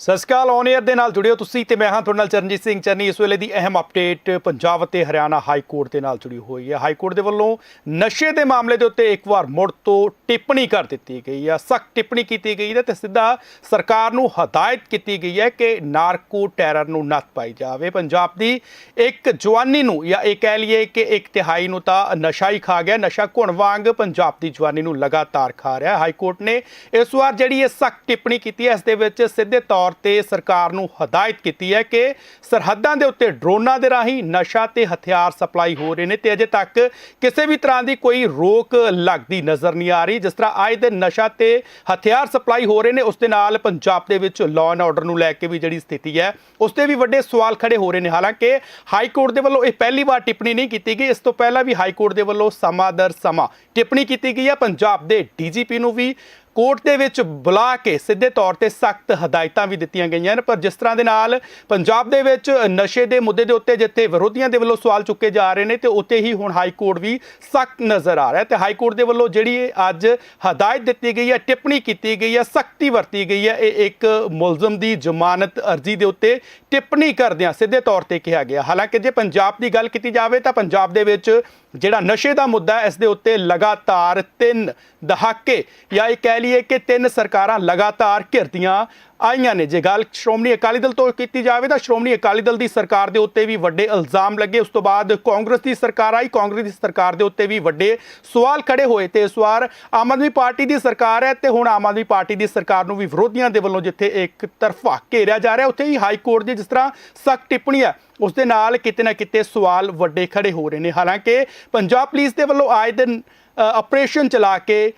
ਸਤਿ ਸ਼੍ਰੀ ਅਕਾਲ on air ਦੇ ਨਾਲ ਜੁੜਿਓ ਤੁਸੀਂ ਤੇ ਮੈਂ ਹਾਂ ਤੁਹਾਡੇ ਨਾਲ ਚਰਨਜੀਤ ਸਿੰਘ ਚੰਨੀ। ਇਸ ਵੇਲੇ ਦੀ ਅਹਿਮ ਅਪਡੇਟ ਪੰਜਾਬ ਅਤੇ ਹਰਿਆਣਾ ਹਾਈ ਕੋਰਟ ਦੇ ਨਾਲ ਜੁੜੀ ਹੋਈ ਹੈ। ਹਾਈ ਕੋਰਟ ਦੇ ਵੱਲੋਂ ਨਸ਼ੇ ਦੇ ਮਾਮਲੇ ਦੇ ਉੱਤੇ ਇੱਕ ਵਾਰ ਮੁੜ ਤੋਂ ਟਿੱਪਣੀ ਕਰ ਦਿੱਤੀ ਗਈ ਹੈ। ਸਖਤ ਟਿੱਪਣੀ ਕੀਤੀ ਗਈ ਹੈ ਤੇ ਸਿੱਧਾ ਸਰਕਾਰ ਨੂੰ ਹਦਾਇਤ ਕੀਤੀ ਗਈ ਹੈ ਕਿ ਨਾਰਕੋ ਟੈਰਰ ਨੂੰ ਨੱਥ ਪਾਈ ਜਾਵੇ। ਪੰਜਾਬ ਦੀ ਇੱਕ ਜਵਾਨੀ ਨੂੰ ਜਾਂ ਇਹ ਕਹਿ ਲਈਏ ਕਿ ਇੱਕ ਤਿਹਾਈ ਨੂੰ ਤਾਂ ਨਸ਼ਾ ਹੀ ਖਾ ਗਿਆ, ਨਸ਼ਾ ਘੁਣ ਵਾਂਗ ਪੰਜਾਬ ਦੀ ਜਵਾਨੀ ਨੂੰ ਲਗਾਤਾਰ ਖਾ ਰਿਹਾ। ਹਾਈ ਕੋਰਟ ਨੇ ਇਸ ਵਾਰ ਜਿਹੜੀ ਇਹ ਸਖਤ ਟਿੱਪਣੀ ਕੀਤੀ ਹੈ, ਇਸ ਦੇ ਵਿੱਚ ਸਿੱਧੇ ਤੌਰ ਤੇ ਸਰਕਾਰ ਨੂੰ ਹਦਾਇਤ ਕੀਤੀ ਹੈ ਕਿ ਸਰਹੱਦਾਂ ਦੇ ਉੱਤੇ ਡਰੋਨਾਂ ਦੇ ਰਾਹੀਂ ਨਸ਼ਾ ਤੇ ਹਥਿਆਰ ਸਪਲਾਈ ਹੋ ਰਹੇ ਨੇ ਤੇ ਅਜੇ ਤੱਕ ਕਿਸੇ ਵੀ ਤਰ੍ਹਾਂ ਦੀ ਕੋਈ ਰੋਕ ਲੱਗਦੀ ਨਜ਼ਰ ਨਹੀਂ ਆ ਰਹੀ। ਜਿਸ ਤਰ੍ਹਾਂ ਆਏ ਦਿਨ ਨਸ਼ਾ ਤੇ ਹਥਿਆਰ ਸਪਲਾਈ ਹੋ ਰਹੇ ਨੇ, ਉਸ ਦੇ ਨਾਲ ਪੰਜਾਬ ਦੇ ਵਿੱਚ ਲਾਅ ਐਂਡ ਆਰਡਰ ਨੂੰ ਲੈ ਕੇ ਵੀ ਜਿਹੜੀ ਸਥਿਤੀ ਹੈ, ਉਸ ਤੇ ਵੀ ਵੱਡੇ ਸਵਾਲ ਖੜੇ ਹੋ ਰਹੇ ਨੇ। ਹਾਲਾਂਕਿ ਹਾਈ ਕੋਰਟ ਦੇ ਵੱਲੋਂ ਇਹ ਪਹਿਲੀ ਵਾਰ ਟਿੱਪਣੀ ਨਹੀਂ ਕੀਤੀ ਗਈ। ਇਸ ਤੋਂ ਪਹਿਲਾਂ ਵੀ ਹਾਈ ਕੋਰਟ ਦੇ ਵੱਲੋਂ ਸਮਾਂ ਦਰ ਸਮਾਂ ਟਿੱਪਣੀ ਕੀਤੀ ਗਈ ਹੈ। ਪੰਜਾਬ ਦੇ ਡੀਜੀਪੀ ਨੂੰ ਵੀ ਕੋਰਟ ਦੇ ਵਿੱਚ ਬੁਲਾ ਕੇ ਸਿੱਧੇ ਤੌਰ ਤੇ ਸਖਤ ਹਦਾਇਤਾਂ ਵੀ ਦਿੱਤੀਆਂ ਗਈਆਂ ਨੇ। ਪਰ ਜਿਸ ਤਰ੍ਹਾਂ ਦੇ ਨਾਲ ਪੰਜਾਬ ਦੇ ਵਿੱਚ ਨਸ਼ੇ ਦੇ ਮੁੱਦੇ ਦੇ ਉੱਤੇ ਜਿੱਥੇ ਵਿਰੋਧੀਆਂ ਦੇ ਵੱਲੋਂ ਸਵਾਲ ਚੁੱਕੇ ਜਾ ਰਹੇ ਨੇ, ਤੇ ਉੱਤੇ ਹੀ ਹੁਣ ਹਾਈ ਕੋਰਟ ਵੀ ਸਖਤ ਨਜ਼ਰ ਆ ਰਿਹਾ ਤੇ ਹਾਈ ਕੋਰਟ ਦੇ ਵੱਲੋਂ ਜਿਹੜੀ ਅੱਜ ਹਦਾਇਤ ਦਿੱਤੀ ਗਈ ਹੈ, ਟਿੱਪਣੀ ਕੀਤੀ ਗਈ ਹੈ, ਸਖਤੀ ਵਰਤੀ ਗਈ ਹੈ, ਇਹ ਇੱਕ ਮੁਲਜ਼ਮ ਦੀ ਜ਼ਮਾਨਤ ਅਰਜ਼ੀ ਦੇ ਉੱਤੇ ਟਿੱਪਣੀ ਕਰਦਿਆਂ ਸਿੱਧੇ ਤੌਰ ਤੇ ਕਿਹਾ ਗਿਆ। ਹਾਲਾਂਕਿ ਜੇ ਪੰਜਾਬ ਦੀ ਗੱਲ ਕੀਤੀ ਜਾਵੇ, ਤਾਂ ਪੰਜਾਬ ਦੇ ਵਿੱਚ ਜਿਹੜਾ ਨਸ਼ੇ ਦਾ ਮੁੱਦਾ ਹੈ, ਇਸ ਦੇ ਉੱਤੇ ਲਗਾਤਾਰ ਤਿੰਨ ਦਹਾਕੇ ਜਾਂ ਇਹ ਕਹਿ ਲਈਏ ਕਿ ਤਿੰਨ ਸਰਕਾਰਾਂ ਲਗਾਤਾਰ ਘਿਰਦੀਆਂ ਆਈਆਂ ਨੇ। ਜੇ ਗੱਲ ਸ਼੍ਰੋਮਣੀ ਅਕਾਲੀ ਦਲ ਤੋਂ ਕੀਤੀ ਜਾਵੇ ਤਾਂ ਸ਼੍ਰੋਮਣੀ ਅਕਾਲੀ ਦਲ ਦੀ ਸਰਕਾਰ ਦੇ ਉੱਤੇ ਵੀ ਵੱਡੇ ਇਲਜ਼ਾਮ ਲੱਗੇ। ਉਸ ਤੋਂ ਬਾਅਦ ਕਾਂਗਰਸ ਦੀ ਸਰਕਾਰ ਆਈ। ਕਾਂਗਰਸ ਦੀ ਸਰਕਾਰ ਦੇ ਉੱਤੇ ਵੀ ਵੱਡੇ ਸਵਾਲ ਖੜੇ ਹੋਏ ਤੇ ਇਸ ਵਾਰ ਆਮ ਆਦਮੀ ਪਾਰਟੀ ਦੀ ਸਰਕਾਰ ਹੈ ਤੇ ਹੁਣ ਆਮ ਆਦਮੀ ਪਾਰਟੀ ਦੀ ਸਰਕਾਰ ਨੂੰ ਵੀ ਵਿਰੋਧੀਆਂ ਦੇ ਵੱਲੋਂ ਜਿੱਥੇ ਇੱਕ ਤਰਫਾ ਘੇਰਿਆ ਜਾ ਰਿਹਾ, ਉੱਥੇ ਹੀ ਹਾਈ ਕੋਰਟ ਦੀ ਜਿਸ ਤਰ੍ਹਾਂ ਸਖਤ ਟਿੱਪਣੀ ਹੈ, ਉਸ ਦੇ ਨਾਲ ਕਿਤੇ ਨਾ ਕਿਤੇ ਸਵਾਲ ਵੱਡੇ ਖੜੇ ਹੋ ਰਹੇ ਨੇ। ਹਾਲਾਂਕਿ ਪੰਜਾਬ ਪੁਲਿਸ ਦੇ ਵੱਲੋਂ ਆਏ ਦਿਨ ਆਪਰੇਸ਼ਨ ਚਲਾ ਕੇ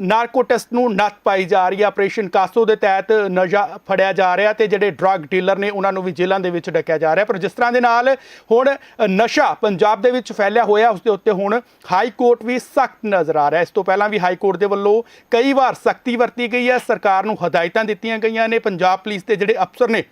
ਨਾਰਕੋ ਟੈਸਟ ਨੂੰ ਨੱਥ ਪਾਈ ਜਾ ਰਹੀ ਹੈ। ਆਪਰੇਸ਼ਨ ਕਾਸੋ ਦੇ ਤਹਿਤ ਨਸ਼ਾ ਫੜਿਆ ਜਾ ਰਿਹਾ ਤੇ ਜਿਹੜੇ ਡਰੱਗ ਡੀਲਰ ਨੇ, ਉਹਨਾਂ ਨੂੰ ਵੀ ਜੇਲ੍ਹਾਂ ਦੇ ਵਿੱਚ ਡੱਕਿਆ ਜਾ ਰਿਹਾ ਪਰ ਜਿਸ ਤਰ੍ਹਾਂ ਦੇ ਨਾਲ ਹੁਣ ਨਸ਼ਾ ਪੰਜਾਬ ਦੇ ਵਿੱਚ ਫੈਲਿਆ ਹੋਇਆ, ਉਸ ਦੇ ਉੱਤੇ ਹੁਣ ਹਾਈ ਕੋਰਟ ਵੀ ਸਖਤ ਨਜ਼ਰ ਆ ਰਿਹਾ ਇਸ ਤੋਂ ਪਹਿਲਾਂ ਵੀ ਹਾਈ ਕੋਰਟ ਦੇ ਵੱਲੋਂ ਕਈ ਵਾਰ ਸਖਤੀ ਵਰਤੀ ਗਈ ਹੈ। ਸਰਕਾਰ ਨੂੰ ਹਦਾਇਤਾਂ ਦਿੱਤੀਆਂ ਗਈਆਂ ਨੇ। ਪੰਜਾਬ ਪੁਲਿਸ ਦੇ ਜਿਹੜੇ ਅਫਸਰ ਨੇ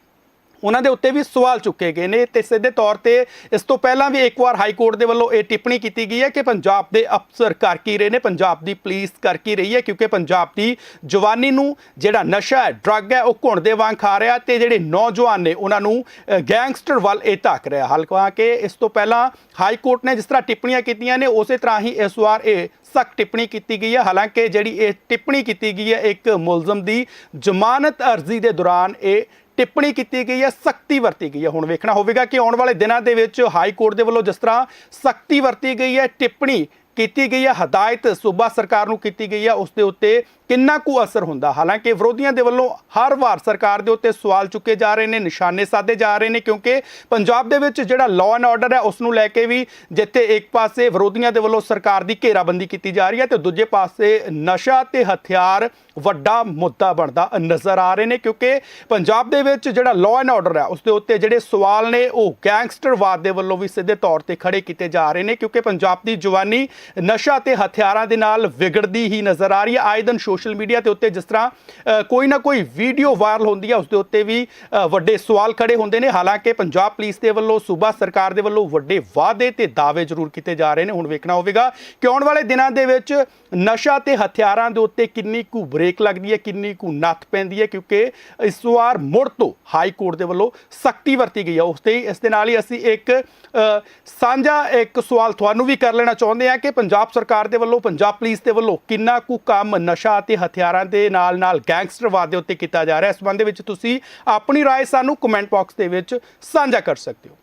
ਉਹਨਾਂ ਦੇ ਉੱਤੇ ਵੀ ਸਵਾਲ ਚੁੱਕੇ ਗਏ ਨੇ ਤੇ ਸਿੱਧੇ ਤੌਰ ਤੇ ਇਸ ਤੋਂ ਪਹਿਲਾਂ ਵੀ ਇੱਕ ਵਾਰ ਹਾਈ ਕੋਰਟ ਦੇ ਵੱਲੋਂ ਇਹ ਟਿੱਪਣੀ ਕੀਤੀ ਗਈ ਹੈ ਕਿ ਪੰਜਾਬ ਦੇ ਅਫਸਰ ਕਰ ਕੀ ਰਹੇ ਨੇ, ਪੰਜਾਬ ਦੀ ਪੁਲਿਸ ਕਰ ਕੀ ਰਹੀ ਹੈ, ਕਿਉਂਕਿ ਪੰਜਾਬ ਦੀ ਜਵਾਨੀ ਨੂੰ ਜਿਹੜਾ ਨਸ਼ਾ ਹੈ, ਡਰੱਗ ਹੈ, ਉਹ ਘੁਣ ਦੇ ਵਾਂਗ ਖਾ ਰਿਹਾ ਤੇ ਜਿਹੜੇ ਨੌਜਵਾਨ ਨੇ ਉਹਨਾਂ ਨੂੰ ਗੈਂਗਸਟਰ ਵੱਲ ਇਹ ਧੱਕ ਰਿਹਾ। ਹਲਕਾ ਕਿ ਇਸ ਤੋਂ ਪਹਿਲਾਂ ਹਾਈ ਕੋਰਟ ਨੇ ਜਿਸ ਤਰ੍ਹਾਂ ਟਿੱਪਣੀਆਂ ਕੀਤੀਆਂ ਨੇ, ਉਸੇ ਤਰ੍ਹਾਂ ਹੀ ਇਸ ਵਾਰ ਇਹ ਸਖਤ ਟਿੱਪਣੀ ਕੀਤੀ ਗਈ ਹੈ। ਹਾਲਾਂਕਿ ਜਿਹੜੀ ਇਹ ਟਿੱਪਣੀ ਕੀਤੀ ਗਈ ਹੈ, ਇੱਕ ਮੁਲਜ਼ਮ ਦੀ ਜ਼ਮਾਨਤ ਅਰਜ਼ੀ ਦੇ ਦੌਰਾਨ ਇਹ ਟਿੱਪਣੀ ਕੀਤੀ ਗਈ ਹੈ, ਸਖਤੀ ਵਰਤੀ ਗਈ ਹੈ। ਹੁਣ ਵੇਖਣਾ ਹੋਵੇਗਾ ਕਿ ਆਉਣ ਵਾਲੇ ਦਿਨਾਂ ਦੇ ਵਿੱਚ ਹਾਈ ਕੋਰਟ ਦੇ ਵੱਲੋਂ ਜਿਸ ਤਰ੍ਹਾਂ ਸਖਤੀ ਵਰਤੀ ਗਈ ਹੈ, ਟਿੱਪਣੀ ਕੀਤੀ ਗਈ ਹੈ, ਹਦਾਇਤ ਸੂਬਾ ਸਰਕਾਰ ਨੂੰ ਕੀਤੀ ਗਈ ਹੈ, ਉਸ ਦੇ ਉੱਤੇ ਕਿੰਨਾ ਕੁ ਅਸਰ ਹੁੰਦਾ? ਹਾਲਾਂਕਿ ਵਿਰੋਧੀਆਂ ਦੇ ਵੱਲੋਂ ਹਰ ਵਾਰ ਸਰਕਾਰ ਦੇ ਉੱਤੇ ਸਵਾਲ ਚੁੱਕੇ ਜਾ ਰਹੇ ਨੇ, ਨਿਸ਼ਾਨੇ ਸਾਧੇ ਜਾ ਰਹੇ ਨੇ, ਕਿਉਂਕਿ ਪੰਜਾਬ ਦੇ ਵਿੱਚ ਜਿਹੜਾ ਲਾਅ ਐਂਡ ਆਰਡਰ ਹੈ, ਉਸ ਨੂੰ ਲੈ ਕੇ ਵੀ ਜਿੱਥੇ ਇੱਕ ਪਾਸੇ ਵਿਰੋਧੀਆਂ ਦੇ ਵੱਲੋਂ ਸਰਕਾਰ ਦੀ ਘੇਰਾਬੰਦੀ ਕੀਤੀ ਜਾ ਰਹੀ ਹੈ ਤੇ ਦੂਜੇ ਪਾਸੇ ਨਸ਼ਾ ਤੇ ਹਥਿਆਰ ਵੱਡਾ ਮੁੱਦਾ ਬਣਦਾ ਨਜ਼ਰ ਆ ਰਹੇ ਨੇ, ਕਿਉਂਕਿ ਪੰਜਾਬ ਦੇ ਵਿੱਚ ਜਿਹੜਾ ਲਾਅ ਐਂਡ ਆਰਡਰ ਹੈ, ਉਸ ਦੇ ਉੱਤੇ ਜਿਹੜੇ ਸਵਾਲ ਨੇ, ਉਹ ਗੈਂਗਸਟਰਵਾਦ ਦੇ ਵੱਲੋਂ ਵੀ ਸਿੱਧੇ ਤੌਰ ਤੇ ਖੜੇ ਕੀਤੇ ਜਾ ਰਹੇ ਨੇ, ਕਿਉਂਕਿ ਪੰਜਾਬ ਦੀ ਜਵਾਨੀ ਨਸ਼ਾ ਤੇ ਹਥਿਆਰਾਂ ਦੇ ਨਾਲ ਵਿਗੜਦੀ ਹੀ ਨਜ਼ਰ ਆ ਰਹੀ ਹੈ। ਆਏ ਦਿਨ ਸੋਸ਼ਲ ਮੀਡੀਆ ਤੇ ਉੱਤੇ ਜਿਸ ਤਰ੍ਹਾਂ ਕੋਈ ਨਾ ਕੋਈ ਵੀਡੀਓ ਵਾਇਰਲ ਹੁੰਦੀ ਹੈ, ਉਸ ਦੇ ਉੱਤੇ ਵੀ ਵੱਡੇ ਸਵਾਲ ਖੜੇ ਹੁੰਦੇ ਨੇ। ਹਾਲਾਂਕਿ ਪੰਜਾਬ ਪੁਲਿਸ ਦੇ ਵੱਲੋਂ, ਸੂਬਾ ਸਰਕਾਰ ਦੇ ਵੱਲੋਂ ਵੱਡੇ ਵਾਅਦੇ ਤੇ ਦਾਅਵੇ ਜ਼ਰੂਰ ਕੀਤੇ ਜਾ ਰਹੇ ਨੇ। ਹੁਣ ਵੇਖਣਾ ਹੋਵੇਗਾ ਕਿ ਆਉਣ ਵਾਲੇ ਦਿਨਾਂ ਦੇ ਵਿੱਚ ਨਸ਼ਾ ਤੇ ਹਥਿਆਰਾਂ ਦੇ ਉੱਤੇ ਕਿੰਨੀ ਕੁ ਬ੍ਰੇਕ ਲੱਗਦੀ ਹੈ, ਕਿੰਨੀ ਕੁ ਨੱਥ ਪੈਂਦੀ ਹੈ, ਕਿਉਂਕਿ ਇਸ ਵਾਰ ਮੁੜ ਤੋਂ ਹਾਈ ਕੋਰਟ ਦੇ ਵੱਲੋਂ ਸਖਤੀ ਵਰਤੀ ਗਈ ਹੈ। ਉਸ ਤੇ ਹੀ ਇਸ ਦੇ ਨਾਲ ਹੀ ਅਸੀਂ ਇੱਕ ਸਾਂਝਾ ਇੱਕ ਸਵਾਲ ਤੁਹਾਨੂੰ ਵੀ ਕਰ ਲੈਣਾ ਚਾਹੁੰਦੇ ਹਾਂ ਕਿ ਪੰਜਾਬ ਸਰਕਾਰ ਦੇ ਵੱਲੋਂ ਪੰਜਾਬ ਪੁਲਿਸ ਦੇ ਵੱਲੋਂ ਕਿੰਨਾ ਕੁ ਕੰਮ ਨਸ਼ਾ ਤੇ ਹਥਿਆਰਾਂ ਦੇ ਨਾਲ ਨਾਲ ਗੈਂਗਸਟਰਵਾਦ ਦੇ ਉੱਤੇ ਕੀਤਾ ਜਾ ਰਿਹਾ ਹੈ ਇਸ ਸੰਬੰਧ ਦੇ ਵਿੱਚ ਤੁਸੀਂ ਆਪਣੀ رائے ਸਾਨੂੰ ਕਮੈਂਟ ਬਾਕਸ ਦੇ ਵਿੱਚ ਸਾਂਝਾ ਕਰ ਸਕਦੇ ਹੋ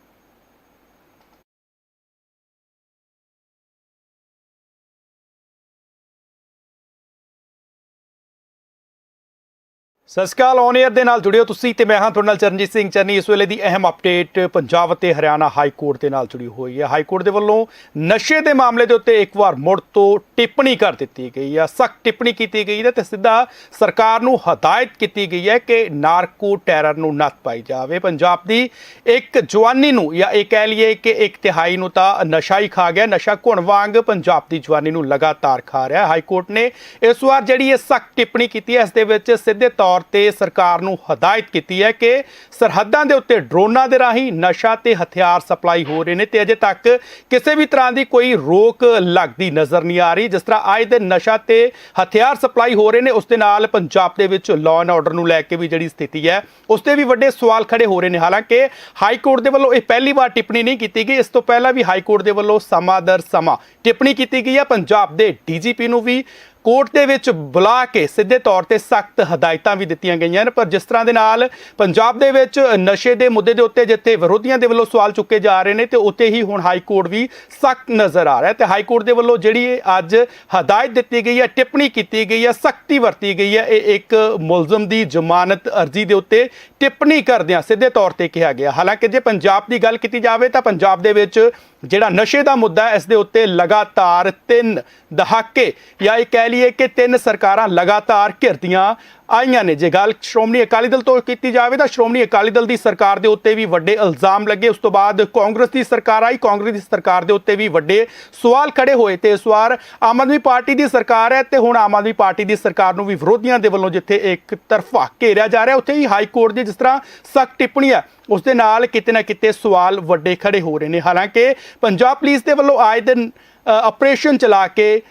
ਸਤਿ ਸ਼੍ਰੀ ਅਕਾਲ ਔਨ 에ਅਰ ਦੇ ਨਾਲ ਜੁੜਿਓ ਤੁਸੀਂ ਤੇ ਮੈਂ ਹਾਂ ਤੁਹਾਡੇ ਨਾਲ ਚਰਨਜੀਤ ਸਿੰਘ ਚੰਨੀ ਇਸ ਵੇਲੇ ਦੀ ਅਹਿਮ ਅਪਡੇਟ ਪੰਜਾਬ ਅਤੇ ਹਰਿਆਣਾ ਹਾਈ ਕੋਰਟ ਦੇ ਨਾਲ ਜੁੜੀ ਹੋਈ ਹੈ। ਹਾਈ ਕੋਰਟ ਦੇ ਵੱਲੋਂ ਨਸ਼ੇ ਦੇ ਮਾਮਲੇ ਦੇ ਉੱਤੇ ਇੱਕ ਵਾਰ ਮੁੜ ਤੋਂ ਟਿੱਪਣੀ ਕਰ ਦਿੱਤੀ ਗਈ ਹੈ। ਸਖਤ ਟਿੱਪਣੀ ਕੀਤੀ ਗਈ ਹੈ ਤੇ ਸਿੱਧਾ ਸਰਕਾਰ ਨੂੰ ਹਦਾਇਤ ਕੀਤੀ ਗਈ ਹੈ ਕਿ ਨਾਰਕੋ ਟੈਰਰ ਨੂੰ ਨੱਥ ਪਾਈ ਜਾਵੇ। ਪੰਜਾਬ ਦੀ ਇੱਕ ਜਵਾਨੀ ਨੂੰ ਜਾਂ ਇਹ ਕਹਿ ਲਈਏ ਕਿ ਇੱਕ ਤਿਹਾਈ ਨੂੰ ਤਾਂ ਨਸ਼ਾ ਹੀ ਖਾ ਗਿਆ, ਨਸ਼ਾ ਘੁਣ ਵਾਂਗ ਪੰਜਾਬ ਦੀ ਜਵਾਨੀ ਨੂੰ ਲਗਾਤਾਰ ਖਾ ਰਿਹਾ ਹਾਈ ਕੋਰਟ ਨੇ ਇਸ ਵਾਰ ਜਿਹੜੀ ਇਹ ਸਖਤ ਟਿੱਪਣੀ ਕੀਤੀ ਹੈ, ਇਸ ਦੇ ਵਿੱਚ ਸਿੱਧੇ ਤੌਰ ਤੌਰ ਤੇ ਸਰਕਾਰ ਨੂੰ ਹਦਾਇਤ ਕੀਤੀ ਹੈ ਕਿ ਸਰਹੱਦਾਂ ਦੇ ਉੱਤੇ ਡਰੋਨਾਂ ਦੇ ਰਾਹੀਂ ਨਸ਼ਾ ਤੇ ਹਥਿਆਰ ਸਪਲਾਈ ਹੋ ਰਹੇ ਨੇ ਤੇ ਅਜੇ ਤੱਕ ਕਿਸੇ ਵੀ ਤਰ੍ਹਾਂ ਦੀ ਕੋਈ ਰੋਕ ਲੱਗਦੀ ਨਜ਼ਰ ਨਹੀਂ ਆ ਰਹੀ। ਜਿਸ ਤਰ੍ਹਾਂ ਆਏ ਦਿਨ ਨਸ਼ਾ ਤੇ ਹਥਿਆਰ ਸਪਲਾਈ ਹੋ ਰਹੇ ਨੇ, ਉਸ ਦੇ ਨਾਲ ਪੰਜਾਬ ਦੇ ਵਿੱਚ ਲਾਅ ਐਂਡ ਆਰਡਰ ਨੂੰ ਲੈ ਕੇ ਵੀ ਜਿਹੜੀ ਸਥਿਤੀ ਹੈ, ਉਸ ਤੇ ਵੀ ਵੱਡੇ ਸਵਾਲ ਖੜੇ ਹੋ ਰਹੇ ਨੇ। ਹਾਲਾਂਕਿ ਹਾਈ ਕੋਰਟ ਦੇ ਵੱਲੋਂ ਇਹ ਪਹਿਲੀ ਵਾਰ ਟਿੱਪਣੀ ਨਹੀਂ ਕੀਤੀ ਗਈ। ਇਸ ਤੋਂ ਪਹਿਲਾਂ ਵੀ ਹਾਈ ਕੋਰਟ ਦੇ ਵੱਲੋਂ ਸਮਾਂ ਦਰ ਸਮਾਂ ਟਿੱਪਣੀ ਕੀਤੀ ਗਈ ਹੈ। ਪੰਜਾਬ ਦੇ ਡੀਜੀਪੀ ਨੂੰ ਵੀ ਕੋਰਟ ਦੇ ਵਿੱਚ ਬੁਲਾ ਕੇ ਸਿੱਧੇ ਤੌਰ ਤੇ ਸਖਤ ਹਦਾਇਤਾਂ ਵੀ ਦਿੱਤੀਆਂ ਗਈਆਂ ਨੇ। ਪਰ ਜਿਸ ਤਰ੍ਹਾਂ ਦੇ ਨਾਲ ਪੰਜਾਬ ਦੇ ਵਿੱਚ ਨਸ਼ੇ ਦੇ ਮੁੱਦੇ ਦੇ ਉੱਤੇ ਜਿੱਥੇ ਵਿਰੋਧੀਆਂ ਦੇ ਵੱਲੋਂ ਸਵਾਲ ਚੁੱਕੇ ਜਾ ਰਹੇ ਨੇ ਤੇ ਉੱਤੇ ਹੀ ਹੁਣ ਹਾਈ ਕੋਰਟ ਵੀ ਸਖਤ ਨਜ਼ਰ ਆ ਰਿਹਾ ਹੈ ਤੇ ਹਾਈ ਕੋਰਟ ਦੇ ਵੱਲੋਂ ਜਿਹੜੀ ਅੱਜ ਹਦਾਇਤ ਦਿੱਤੀ ਗਈ ਹੈ, ਟਿੱਪਣੀ ਕੀਤੀ ਗਈ ਹੈ, ਸਖਤੀ ਵਰਤੀ ਗਈ ਹੈ, ਇਹ ਇੱਕ ਮੁਲਜ਼ਮ ਦੀ ਜ਼ਮਾਨਤ ਅਰਜ਼ੀ ਦੇ ਉੱਤੇ ਟਿੱਪਣੀ ਕਰਦਿਆਂ ਸਿੱਧੇ ਤੌਰ ਤੇ ਕਿਹਾ ਗਿਆ। ਹਾਲਾਂਕਿ ਜੇ ਪੰਜਾਬ ਦੀ ਗੱਲ ਕੀਤੀ ਜਾਵੇ ਤਾਂ ਪੰਜਾਬ ਦੇ ਵਿੱਚ ਜਿਹੜਾ ਨਸ਼ੇ ਦਾ ਮੁੱਦਾ ਹੈ, ਇਸ ਦੇ ਉੱਤੇ ਲਗਾਤਾਰ ਤਿੰਨ ਦਹਾਕੇ ਜਾਂ ਇਹ ਕਹਿ ਲਈਏ ਕਿ ਤਿੰਨ ਸਰਕਾਰਾਂ ਲਗਾਤਾਰ ਘਿਰਦੀਆਂ ਆਈਆਂ ਨੇ। ਜੇ ਗੱਲ ਸ਼੍ਰੋਮਣੀ ਅਕਾਲੀ ਦਲ ਤੋਂ ਕੀਤੀ ਜਾਵੇ ਤਾਂ ਸ਼੍ਰੋਮਣੀ ਅਕਾਲੀ ਦਲ ਦੀ ਸਰਕਾਰ ਦੇ ਉੱਤੇ ਵੀ ਵੱਡੇ ਇਲਜ਼ਾਮ ਲੱਗੇ। ਉਸ ਤੋਂ ਬਾਅਦ ਕਾਂਗਰਸ ਦੀ ਸਰਕਾਰ ਆਈ। ਕਾਂਗਰਸ ਦੀ ਸਰਕਾਰ ਦੇ ਉੱਤੇ ਵੀ ਵੱਡੇ ਸਵਾਲ ਖੜੇ ਹੋਏ ਤੇ ਇਸ ਵਾਰ ਆਮ ਆਦਮੀ ਪਾਰਟੀ ਦੀ ਸਰਕਾਰ ਹੈ ਤੇ ਹੁਣ ਆਮ ਆਦਮੀ ਪਾਰਟੀ ਦੀ ਸਰਕਾਰ ਨੂੰ ਵੀ ਵਿਰੋਧੀਆਂ ਦੇ ਵੱਲੋਂ ਜਿੱਥੇ ਇੱਕ ਤਰਫਾ ਘੇਰਿਆ ਜਾ ਰਿਹਾ, ਉੱਥੇ ਹੀ ਹਾਈ ਕੋਰਟ ਦੀ ਜਿਸ ਤਰ੍ਹਾਂ ਸਖਤ ਟਿੱਪਣੀ ਹੈ ਉਸ ਦੇ ਨਾਲ ਕਿਤੇ ਨਾ ਕਿਤੇ ਸਵਾਲ ਵੱਡੇ ਖੜੇ ਹੋ ਰਹੇ ਨੇ। ਹਾਲਾਂਕਿ ਪੰਜਾਬ ਪੁਲਿਸ ਦੇ ਵੱਲੋਂ ਆਏ ਦਿਨ ਆਪਰੇਸ਼ਨ ਚਲਾ ਕੇ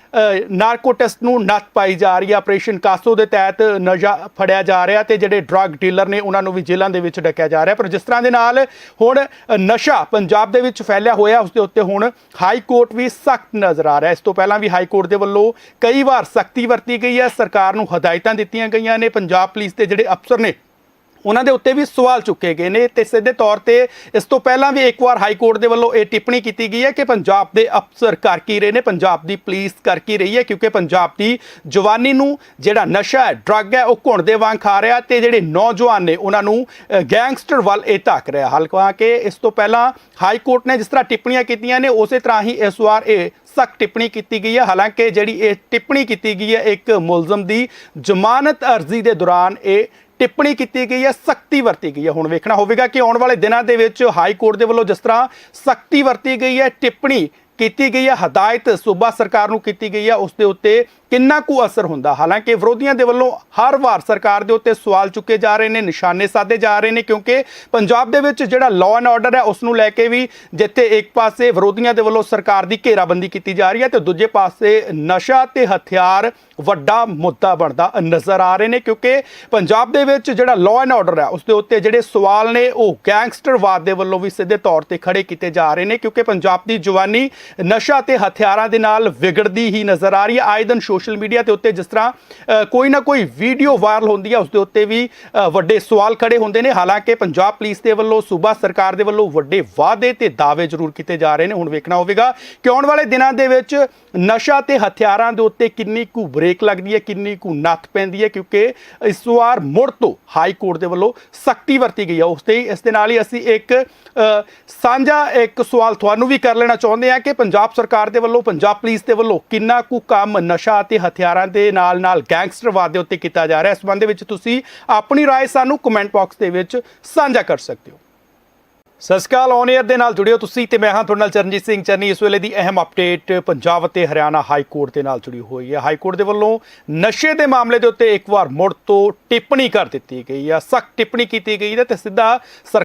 ਨਾਰਕੋ ਟੈਸਟ ਨੂੰ ਨੱਥ ਪਾਈ ਜਾ ਰਹੀ ਹੈ। ਆਪਰੇਸ਼ਨ ਕਾਸੋ ਦੇ ਤਹਿਤ ਨਸ਼ਾ ਫੜਿਆ ਜਾ ਰਿਹਾ ਤੇ ਜਿਹੜੇ ਡਰੱਗ ਡੀਲਰ ਨੇ ਉਹਨਾਂ ਨੂੰ ਵੀ ਜੇਲ੍ਹਾਂ ਦੇ ਵਿੱਚ ਡੱਕਿਆ ਜਾ ਰਿਹਾ। ਪਰ ਜਿਸ ਤਰ੍ਹਾਂ ਦੇ ਨਾਲ ਹੁਣ ਨਸ਼ਾ ਪੰਜਾਬ ਦੇ ਵਿੱਚ ਫੈਲਿਆ ਹੋਇਆ ਉਸ ਦੇ ਉੱਤੇ ਹੁਣ ਹਾਈ ਕੋਰਟ ਵੀ ਸਖਤ ਨਜ਼ਰ ਆ ਰਿਹਾ। ਇਸ ਤੋਂ ਪਹਿਲਾਂ ਵੀ ਹਾਈ ਕੋਰਟ ਦੇ ਵੱਲੋਂ ਕਈ ਵਾਰ ਸਖਤੀ ਵਰਤੀ ਗਈ ਹੈ। ਸਰਕਾਰ ਨੂੰ ਹਦਾਇਤਾਂ ਦਿੱਤੀਆਂ ਗਈਆਂ ਨੇ। ਪੰਜਾਬ ਪੁਲਿਸ ਦੇ ਜਿਹੜੇ ਅਫਸਰ ਨੇ ਉਹਨਾਂ ਦੇ ਉੱਤੇ ਵੀ ਸਵਾਲ ਚੁੱਕੇ ਗਏ ਨੇ ਤੇ ਸਿੱਧੇ ਤੌਰ ਤੇ ਇਸ ਤੋਂ ਪਹਿਲਾਂ ਵੀ ਇੱਕ ਵਾਰ ਹਾਈ ਕੋਰਟ ਦੇ ਵੱਲੋਂ ਇਹ ਟਿੱਪਣੀ ਕੀਤੀ ਗਈ ਹੈ ਕਿ ਪੰਜਾਬ ਦੇ ਅਫਸਰ ਕਰ ਕੀ ਰਹੇ ਨੇ, ਪੰਜਾਬ ਦੀ ਪੁਲਿਸ ਕਰ ਕੀ ਰਹੀ ਹੈ, ਕਿਉਂਕਿ ਪੰਜਾਬ ਦੀ ਜਵਾਨੀ ਨੂੰ ਜਿਹੜਾ ਨਸ਼ਾ ਹੈ, ਡਰੱਗ ਹੈ, ਉਹ ਘੁਣ ਦੇ ਵਾਂਗ ਖਾ ਰਿਹਾ ਤੇ ਜਿਹੜੇ ਨੌਜਵਾਨ ਨੇ ਉਹਨਾਂ ਨੂੰ ਗੈਂਗਸਟਰ ਵੱਲ ਇਹ ਧੱਕ ਰਿਹਾ। ਹਲਕਾ ਕਿ ਇਸ ਤੋਂ ਪਹਿਲਾਂ ਹਾਈ ਕੋਰਟ ਨੇ ਜਿਸ ਤਰ੍ਹਾਂ ਟਿੱਪਣੀਆਂ ਕੀਤੀਆਂ ਨੇ, ਉਸੇ ਤਰ੍ਹਾਂ ਹੀ ਇਸ ਵਾਰ ਇਹ ਸਖਤ ਟਿੱਪਣੀ ਕੀਤੀ ਗਈ ਹੈ। ਹਾਲਾਂਕਿ ਜਿਹੜੀ ਇਹ ਟਿੱਪਣੀ ਕੀਤੀ ਗਈ ਹੈ, ਇੱਕ ਮੁਲਜ਼ਮ ਦੀ ਜ਼ਮਾਨਤ ਅਰਜ਼ੀ ਦੇ ਦੌਰਾਨ ਇਹ ਟਿੱਪਣੀ ਕੀਤੀ ਗਈ ਹੈ, ਸਖਤੀ ਵਰਤੀ ਗਈ ਹੈ। ਹੁਣ ਵੇਖਣਾ ਹੋਵੇਗਾ ਕਿ ਆਉਣ ਵਾਲੇ ਦਿਨਾਂ ਦੇ ਵਿੱਚ ਹਾਈ ਕੋਰਟ ਦੇ ਵੱਲੋਂ ਜਿਸ ਤਰ੍ਹਾਂ ਸਖਤੀ ਵਰਤੀ ਗਈ ਹੈ, ਟਿੱਪਣੀ ਕੀਤੀ ਗਈ ਹੈ, ਹਦਾਇਤ ਸੂਬਾ ਸਰਕਾਰ ਨੂੰ ਕੀਤੀ ਗਈ ਹੈ, ਉਸ ਦੇ ਉੱਤੇ ਕਿੰਨਾ ਕੁ ਅਸਰ ਹੁੰਦਾ? ਹਾਲਾਂਕਿ ਵਿਰੋਧੀਆਂ ਦੇ ਵੱਲੋਂ ਹਰ ਵਾਰ ਸਰਕਾਰ ਦੇ ਉੱਤੇ ਸਵਾਲ ਚੁੱਕੇ ਜਾ ਰਹੇ ਨੇ, ਨਿਸ਼ਾਨੇ ਸਾਧੇ ਜਾ ਰਹੇ ਨੇ, ਕਿਉਂਕਿ ਪੰਜਾਬ ਦੇ ਵਿੱਚ ਜਿਹੜਾ ਲਾਅ ਐਂਡ ਆਰਡਰ ਹੈ ਉਸ ਨੂੰ ਲੈ ਕੇ ਵੀ ਜਿੱਥੇ ਇੱਕ ਪਾਸੇ ਵਿਰੋਧੀਆਂ ਦੇ ਵੱਲੋਂ ਸਰਕਾਰ ਦੀ ਘੇਰਾਬੰਦੀ ਕੀਤੀ ਜਾ ਰਹੀ ਹੈ ਤੇ ਦੂਜੇ ਪਾਸੇ ਨਸ਼ਾ ਤੇ ਹਥਿਆਰ ਵੱਡਾ ਮੁੱਦਾ ਬਣਦਾ ਨਜ਼ਰ ਆ ਰਹੇ ਨੇ, ਕਿਉਂਕਿ ਪੰਜਾਬ ਦੇ ਵਿੱਚ ਜਿਹੜਾ ਲਾਅ ਐਂਡ ਆਰਡਰ ਹੈ ਉਸ ਦੇ ਉੱਤੇ ਜਿਹੜੇ ਸਵਾਲ ਨੇ, ਉਹ ਗੈਂਗਸਟਰਵਾਦ ਦੇ ਵੱਲੋਂ ਵੀ ਸਿੱਧੇ ਤੌਰ ਤੇ ਖੜੇ ਕੀਤੇ ਜਾ ਰਹੇ ਨੇ, ਕਿਉਂਕਿ ਪੰਜਾਬ ਦੀ ਜਵਾਨੀ ਨਸ਼ਾ ਤੇ ਹਥਿਆਰਾਂ ਦੇ ਨਾਲ ਵਿਗੜਦੀ ਹੀ ਨਜ਼ਰ ਆ ਰਹੀ ਹੈ। ਆਏ ਦਿਨ ਸੋਸ਼ਲ ਮੀਡੀਆ ਤੇ ਉੱਤੇ ਜਿਸ ਤਰ੍ਹਾਂ ਕੋਈ ਨਾ ਕੋਈ ਵੀਡੀਓ ਵਾਇਰਲ ਹੁੰਦੀ ਹੈ ਉਸ ਦੇ ਉੱਤੇ ਵੀ ਵੱਡੇ ਸਵਾਲ ਖੜੇ ਹੁੰਦੇ ਨੇ। ਹਾਲਾਂਕਿ ਪੰਜਾਬ ਪੁਲਿਸ ਦੇ ਵੱਲੋਂ, ਸੂਬਾ ਸਰਕਾਰ ਦੇ ਵੱਲੋਂ ਵੱਡੇ ਵਾਅਦੇ ਤੇ ਦਾਅਵੇ ਜ਼ਰੂਰ ਕੀਤੇ ਜਾ ਰਹੇ ਨੇ। ਹੁਣ ਵੇਖਣਾ ਹੋਵੇਗਾ ਕਿ ਆਉਣ ਵਾਲੇ ਦਿਨਾਂ ਦੇ ਵਿੱਚ ਨਸ਼ਾ ਤੇ ਹਥਿਆਰਾਂ ਦੇ ਉੱਤੇ ਕਿੰਨੀ ਕੁ ਬ੍ਰੇਕ ਲੱਗਦੀ ਹੈ, ਕਿੰਨੀ ਕੁ ਨੱਥ ਪੈਂਦੀ ਹੈ, ਕਿਉਂਕਿ ਇਸ ਵਾਰ ਮੁੜ ਤੋਂ ਹਾਈ ਕੋਰਟ ਦੇ ਵੱਲੋਂ ਸਖਤੀ ਵਰਤੀ ਗਈ ਹੈ ਉਸ ਤੇ ਹੀ ਇਸ ਦੇ ਨਾਲ ਹੀ ਅਸੀਂ ਇੱਕ ਸਾਂਝਾ ਇੱਕ ਸਵਾਲ ਤੁਹਾਨੂੰ ਵੀ ਕਰ ਲੈਣਾ ਚਾਹੁੰਦੇ ਹਾਂ ਕਿ ਪੰਜਾਬ ਸਰਕਾਰ ਦੇ ਵੱਲੋਂ, ਪੰਜਾਬ ਪੁਲਿਸ ਦੇ ਵੱਲੋਂ ਕਿੰਨਾ ਕੁ ਕੰਮ ਨਸ਼ਾ ਤੇ ਹਥਿਆਰਾਂ ਦੇ ਨਾਲ ਨਾਲ ਗੈਂਗਸਟਰਵਾਦ ਦੇ ਉੱਤੇ ਕੀਤਾ ਜਾ ਰਿਹਾ ਇਸ ਸੰਬੰਧ ਵਿੱਚ ਤੁਸੀਂ ਆਪਣੀ رائے ਸਾਨੂੰ ਕਮੈਂਟ ਬਾਕਸ ਦੇ ਵਿੱਚ ਸਾਂਝਾ ਕਰ ਸਕਦੇ ਹੋ। ਸਤਿ ਸ਼੍ਰੀ ਅਕਾਲ ਔਨ 에ਅਰ ਦੇ ਨਾਲ ਜੁੜਿਓ ਤੁਸੀਂ ਤੇ ਮੈਂ ਹਾਂ ਤੁਹਾਡੇ ਨਾਲ ਚਰਨਜੀਤ ਸਿੰਘ। ਚੰਨੀ ਇਸ ਵੇਲੇ ਦੀ ਅਹਿਮ ਅਪਡੇਟ ਪੰਜਾਬ ਅਤੇ ਹਰਿਆਣਾ ਹਾਈ ਕੋਰਟ ਦੇ ਨਾਲ ਜੁੜੀ ਹੋਈ ਹੈ। ਹਾਈ ਕੋਰਟ ਦੇ ਵੱਲੋਂ ਨਸ਼ੇ ਦੇ ਮਾਮਲੇ ਦੇ ਉੱਤੇ ਇੱਕ ਵਾਰ ਮੁੜ ਤੋਂ ਟਿੱਪਣੀ ਕਰ ਦਿੱਤੀ ਗਈ ਹੈ। ਸਖਤ ਟਿੱਪਣੀ ਕੀਤੀ ਗਈ ਹੈ ਤੇ ਸਿੱਧਾ